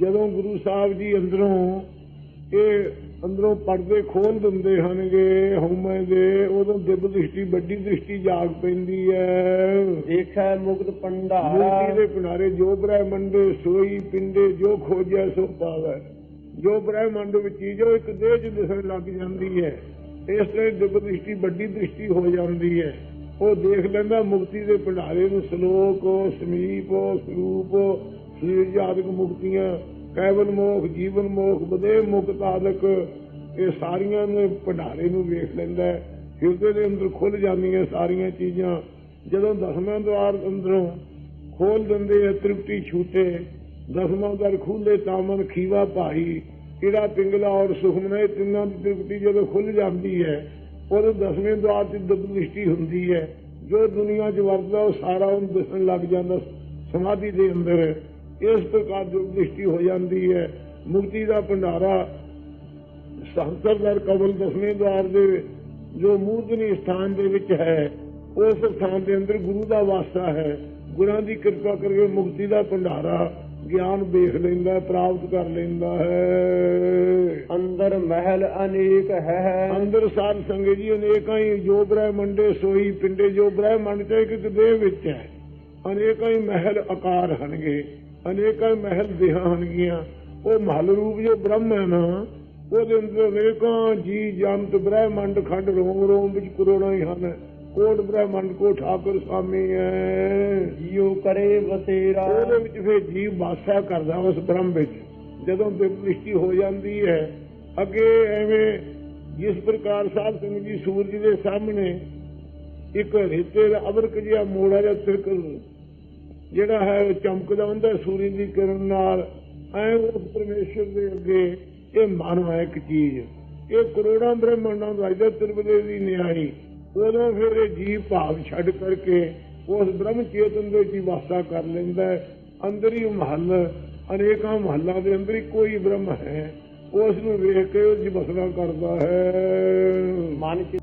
ਜਦੋਂ ਗੁਰੂ ਸਾਹਿਬ ਜੀ ਅੰਦਰੋਂ ਇਹ ਅੰਦਰੋਂ ਪਰਦੇ ਖੋਲ ਦਿੰਦੇ ਹਨਗੇ ਹਉਮੈ ਦੇ ਉਦੋਂ ਦਿਵ ਦ੍ਰਿਸ਼ਟੀ ਵੱਡੀ ਦ੍ਰਿਸ਼ਟੀ ਜਾਗ ਪੈਂਦੀ ਹੈ ਦੇਖੈ ਮੁਕਤ ਮੂਰਤੀ ਭੰਡਾਰਾ ਦੇ ਕਿਨਾਰੇ ਜੋ ਬ੍ਰਹਮੰਡ ਸੋਈ ਪਿੰਡੇ ਜੋ ਖੋਜੈ ਸੋ ਪਾਵੈ। ਜੋ ਬ੍ਰਹਮੰਡ ਵਿੱਚ ਜੋ ਇੱਕ ਦੇਹ ਚ ਦਿਸਣ ਲੱਗ ਜਾਂਦੀ ਹੈ ਇਸ ਤਰ੍ਹਾਂ ਦਿਵ ਦ੍ਰਿਸ਼ਟੀ ਵੱਡੀ ਦ੍ਰਿਸ਼ਟੀ ਹੋ ਜਾਂਦੀ ਹੈ ਉਹ ਦੇਖ ਲੈਂਦਾ ਮੁਕਤੀ ਦੇ ਭੰਡਾਰੇ ਨੂੰ ਸ਼ਲੋਕ ਸਮੀਪ ਸਰੂਪ ਸਰੀਰ ਜਾਤਕ ਮੁਕਤੀਆਂ ਕੈਵਲ ਮੋਖ, ਜੀਵਨ ਮੋਖ, ਬਦੇ ਮੁਖ ਆਦਿਕ ਇਹ ਸਾਰੀਆਂ ਨੂੰ ਭੰਡਾਰੇ ਨੂੰ ਵੇਖ ਲੈਂਦਾ ਹਿਰਦੇ ਦੇ ਅੰਦਰ ਖੁੱਲ ਜਾਂਦੀਆਂ ਸਾਰੀਆਂ ਚੀਜ਼ਾਂ। ਜਦੋਂ ਦਸਵੇਂ ਦਵਾਰ ਅੰਦਰੋਂ ਖੋਲ ਦਿੰਦੇ ਆ, ਤ੍ਰਿਪਤੀ ਛੂਟੇ, ਦਸਵਾਂ ਦਰ ਖੁੱਲੇ ਤਾਮਨ ਖੀਵਾ ਭਾਈ। ਕਿਹੜਾ ਪਿੰਗਲਾ ਔਰ ਸੁਖਮਨ, ਇਹ ਤਿੰਨਾਂ ਦੀ ਤ੍ਰਿਪਤੀ ਜਦੋਂ ਖੁੱਲ ਜਾਂਦੀ ਹੈ, ਉਦੋਂ ਦਸਵੇਂ ਦਵਾਰ ਦੀ ਦ੍ਰਿਸ਼ਟੀ ਹੁੰਦੀ ਹੈ। ਜੋ ਦੁਨੀਆ 'ਚ ਵਰਤਦਾ, ਉਹ ਸਾਰਾ ਉਹਨੂੰ ਦਿਸਣ ਲੱਗ ਜਾਂਦਾ ਸਮਾਧੀ ਦੇ ਅੰਦਰ। ਇਸ ਪ੍ਰਕਾਰ ਦੀ ਦ੍ਰਿਸ਼ਟੀ ਹੋ ਜਾਂਦੀ ਹੈ ਮੁਕਤੀ ਦਾ ਭੰਡਾਰਾ ਸਹਸਰ ਦਰ ਕਬਲ ਦਸਵੇਂ ਦਵਾਰ ਦੇ ਜੋ ਮੂਰਤਨੀ ਸਥਾਨ ਦੇ ਵਿੱਚ ਹੈ ਉਸ ਸਥਾਨ ਦੇ ਅੰਦਰ ਗੁਰੂ ਦਾ ਵਾਸਾ ਹੈ। ਗੁਰਾਂ ਦੀ ਕਿਰਪਾ ਕਰਕੇ ਮੁਕਤੀ ਦਾ ਭੰਡਾਰਾ ਗਿਆਨ ਵੇਖ ਲੈਂਦਾ ਪ੍ਰਾਪਤ ਕਰ ਲੈਂਦਾ ਹੈ। ਅੰਦਰ ਮਹਿਲ ਅਨੇਕ ਹੈ। ਅੰਦਰ ਸਾਧ ਸੰਗੇ ਜੀ ਅਨੇਕਾਂ ਹੀ ਜੋ ਬ੍ਰਹਮੰਡੇ ਸੋਈ ਪਿੰਡੇ ਜੋ ਬ੍ਰਹਮੰਡ ਤੇ ਇੱਕ ਦੇਹ ਵਿੱਚ ਹੈ। ਅਨੇਕਾਂ ਹੀ ਮਹਿਲ ਆਕਾਰ ਹਨਗੇ ਅਨੇਕਾਂ ਹੀ ਮਹਿਲ ਦੇਹਾਂ ਹਨਗੀਆਂ ਉਹ ਮਹਲ ਰੂਪ ਜੋ ਬ੍ਰਹਮ ਹੈ ਨਾ ਉਹਦੇ ਅੰਦਰ ਅਨੇਕਾਂ ਜੀ ਜੰਤ ਬ੍ਰਹਮੰਡ ਖੰਡ ਰੋਮ ਰੋਮ ਵਿੱਚ ਕਰੋੜਾਂ ਹੀ ਹਨ। ਕੋਟ ਬ੍ਰਹਮੰਡ ਕੋ ਠਾਕੁਰ ਸਾਮੀ ਹੈ। ਜਿਉ ਕਰੇ ਵਸੇਰਾ ਉਹਦੇ ਵਿੱਚ ਫਿਰ ਜੀਵ ਵਾਸਾ ਕਰਦਾ ਉਸ ਬ੍ਰਹਮ ਵਿੱਚ। ਜਦੋਂ ਦ੍ਰਿਸ਼ਟੀ ਹੋ ਜਾਂਦੀ ਹੈ ਅੱਗੇ ਐਵੇਂ ਜਿਸ ਪ੍ਰਕਾਰ ਸਾਧ ਸਿੰਘ ਜੀ ਸੂਰਜ ਦੇ ਸਾਹਮਣੇ ਇੱਕ ਰੇਤੇ ਦਾ ਅਬਰਕ ਜਿਹਾ ਮੋੜਾ ਜਿਹਾ ਤਿਰਕ ਜਿਹੜਾ ਹੈ ਉਹ ਚਮਕਦਾ ਹੁੰਦਾ ਸੂਰਜ ਦੀ ਕਿਰਨ ਨਾਲ। ਐ ਉਸ ਪਰਮੇਸ਼ਰ ਦੇ ਅੱਗੇ ਇਹ ਮਨ ਹੈ ਇੱਕ ਚੀਜ਼। ਇਹ ਕਰੋੜਾਂ ਬ੍ਰਹਮੰਡਾਂ ਦਾ ਇਹਦਾ ਤਿਰਬਲੇ ਦੀ ਨਿਆਈ ਉਦੋਂ ਫਿਰ ਇਹ ਜੀਵ ਭਾਵ ਛੱਡ ਕਰਕੇ ਉਸ ਬ੍ਰਹਮ ਚੇਤਨ ਦੇ ਵਿੱਚ ਵਾਸਾ ਕਰ ਲੈਂਦਾ ਅੰਦਰ ਹੀ ਮਹੱਲ, ਅਨੇਕਾਂ ਮਹੱਲਾਂ ਦੇ ਅੰਦਰ ਹੀ ਕੋਈ ਬ੍ਰਹਮ ਹੈ। ਉਸ ਨੂੰ ਵੇਖ ਕੇ ਉਹ ਜੀ ਵਸਣਾ ਕਰਦਾ ਹੈ। ਮਨ ਚ